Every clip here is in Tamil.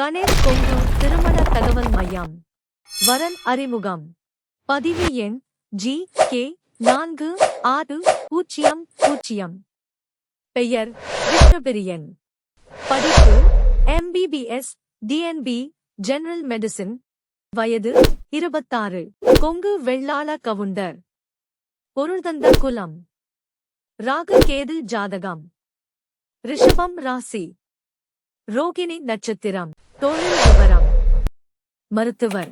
கணேஷ் கொங்கு திருமண தகவல் மையம். வரன் அறிமுகம். பதிவு எண் ஜி கே நான்கு ஆறு பூஜ்ஜியம் பூஜ்ஜியம். பெயர் விஷ்ணுபிரியன். படிப்பு எம்பிபிஎஸ் டிஎன்பி ஜெனரல் மெடிசின். வயது இருபத்தாறு. கொங்கு வெள்ளாள கவுண்டர். பொருள்தந்த குலம். ராகு கேது ஜாதகம். ரிஷபம் ராசி. ரோகிணி நட்சத்திரம். தொழில் விவரம் மருத்துவர்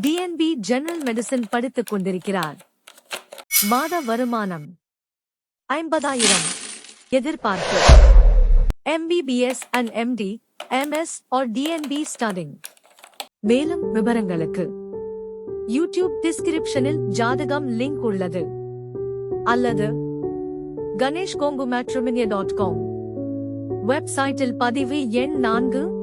டிஎன்பி ஜெனரல் மெடிசன் படித்துக் கொண்டிருக்கிறார். மாத வருமானம். ஐம்பதாயிரம். எதிர்பார்ப்பு. MBBS and MD MS or DNB studying மேலும் விவரங்களுக்கு. யூடியூப் டிஸ்கிரிப்ஷனில் ஜாதகம் லிங்க் உள்ளது. அல்லது Ganesh Kongu matrimony dot com. வெப்சைட்டில் பதிவு எண் நான்கு